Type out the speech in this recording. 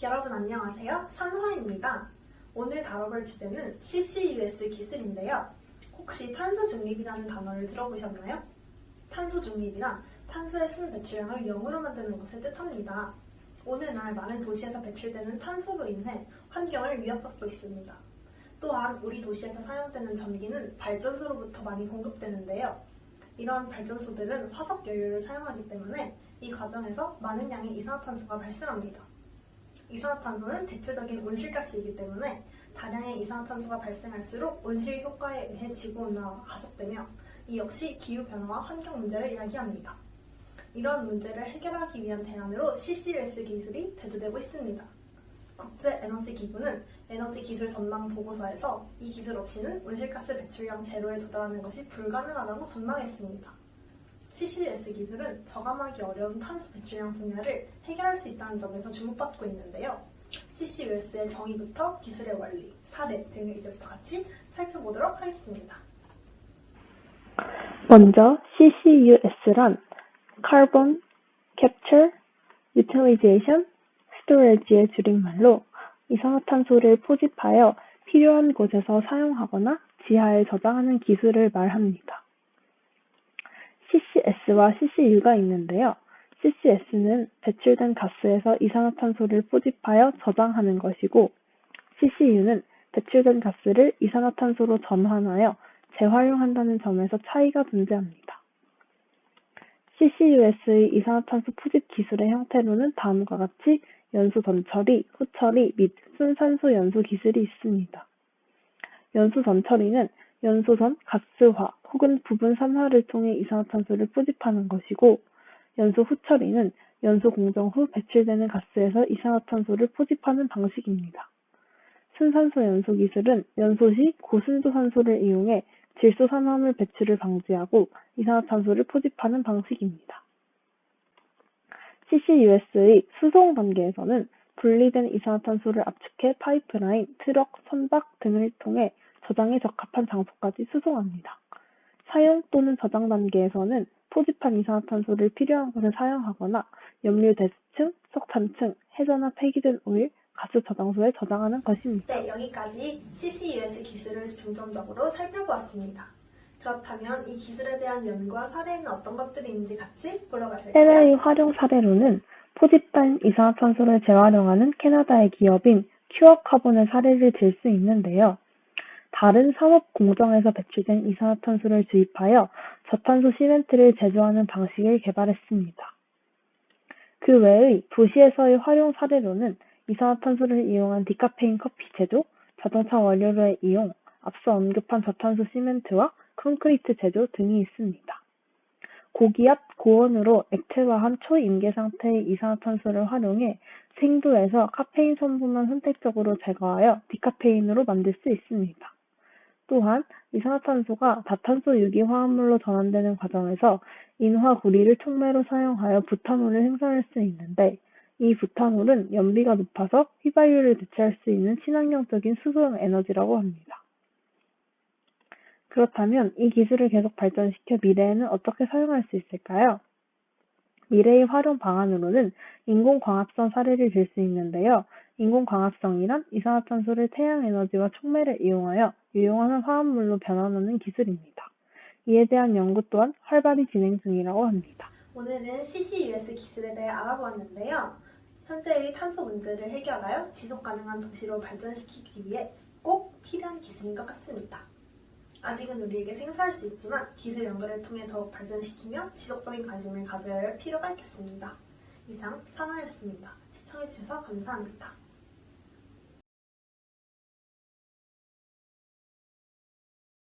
여러분 안녕하세요. 산화입니다. 오늘 다뤄볼 주제는 CCUS 기술인데요. 혹시 탄소 중립이라는 단어를 들어보셨나요? 탄소 중립이란 탄소의 순 배출량을 0으로 만드는 것을 뜻합니다. 오늘날 많은 도시에서 배출되는 탄소로 인해 환경을 위협받고 있습니다. 또한 우리 도시에서 사용되는 전기는 발전소로부터 많이 공급되는데요. 이러한 발전소들은 화석 연료를 사용하기 때문에 이 과정에서 많은 양의 이산화탄소가 발생합니다. 이산화탄소는 대표적인 온실가스이기 때문에 다량의 이산화탄소가 발생할수록 온실 효과에 의해 지구 온난화가 가속되며 이 역시 기후 변화와 환경 문제를 이야기합니다. 이런 문제를 해결하기 위한 대안으로 CCUS 기술이 대두되고 있습니다. 국제 에너지 기구는 에너지 기술 전망 보고서에서 이 기술 없이는 온실가스 배출량 제로에 도달하는 것이 불가능하다고 전망했습니다. CCS 기술은 저감하기 어려운 탄소 배출량 분야를 해결할 수 있다는 점에서 주목받고 있는데요. CCUS의 정의부터 기술의 원리, 사례 등을 이제부터 같이 살펴보도록 하겠습니다. 먼저 CCUS란 Carbon Capture, Utilization, Storage의 줄임말로 이산화탄소를 포집하여 필요한 곳에서 사용하거나 지하에 저장하는 기술을 말합니다. CCS와 CCU가 있는데요. CCS는 배출된 가스에서 이산화탄소를 포집하여 저장하는 것이고 CCU는 배출된 가스를 이산화탄소로 전환하여 재활용한다는 점에서 차이가 존재합니다. CCUS의 이산화탄소 포집 기술의 형태로는 다음과 같이 연소 전처리, 후처리 및 순산소 연소 기술이 있습니다. 연소 전처리는 연소선 가스화 혹은 부분 산화를 통해 이산화탄소를 포집하는 것이고 연소 후 처리는 연소 공정 후 배출되는 가스에서 이산화탄소를 포집하는 방식입니다. 순산소 연소 기술은 연소 시 고순도 산소를 이용해 질소 산화물 배출을 방지하고 이산화탄소를 포집하는 방식입니다. CCUS의 수송 단계에서는 분리된 이산화탄소를 압축해 파이프라인, 트럭, 선박 등을 통해 저장에 적합한 장소까지 수송합니다. 사용 또는 저장 단계에서는 포집한 이산화탄소를 필요한 곳에 사용하거나 염류 대수층, 석탄층, 해저나 폐기된 오일, 가스 저장소에 저장하는 것입니다. 네, 여기까지 CCUS 기술을 중점적으로 살펴보았습니다. 그렇다면 이 기술에 대한 연구와 사례는 어떤 것들이 있는지 같이 보러 가실까요? 해외의 활용 사례로는 포집된 이산화탄소를 재활용하는 캐나다의 기업인 큐어카본의 사례를 들 수 있는데요. 다른 산업 공정에서 배출된 이산화탄소를 주입하여 저탄소 시멘트를 제조하는 방식을 개발했습니다. 그 외의 도시에서의 활용 사례로는 이산화탄소를 이용한 디카페인 커피 제조, 자동차 원료로의 이용, 앞서 언급한 저탄소 시멘트와 콘크리트 제조 등이 있습니다. 고기압 고온으로 액체화한 초임계 상태의 이산화탄소를 활용해 생두에서 카페인 성분만 선택적으로 제거하여 디카페인으로 만들 수 있습니다. 또한 이산화탄소가 다탄소 유기 화합물로 전환되는 과정에서 인화구리를 촉매로 사용하여 부탄올을 생산할 수 있는데 이 부탄올은 연비가 높아서 휘발유를 대체할 수 있는 친환경적인 수소용 에너지라고 합니다. 그렇다면 이 기술을 계속 발전시켜 미래에는 어떻게 사용할 수 있을까요? 미래의 활용 방안으로는 인공광합성 사례를 들 수 있는데요. 인공광합성이란 이산화탄소를 태양에너지와 촉매를 이용하여 유용한 화합물로 변환하는 기술입니다. 이에 대한 연구 또한 활발히 진행 중이라고 합니다. 오늘은 CCUS 기술에 대해 알아보았는데요. 현재의 탄소 문제를 해결하여 지속 가능한 도시로 발전시키기 위해 꼭 필요한 기술인 것 같습니다. 아직은 우리에게 생소할 수 있지만 기술 연구를 통해 더욱 발전시키며 지속적인 관심을 가져야 할 필요가 있겠습니다. 이상 사나였습니다. 시청해주셔서 감사합니다.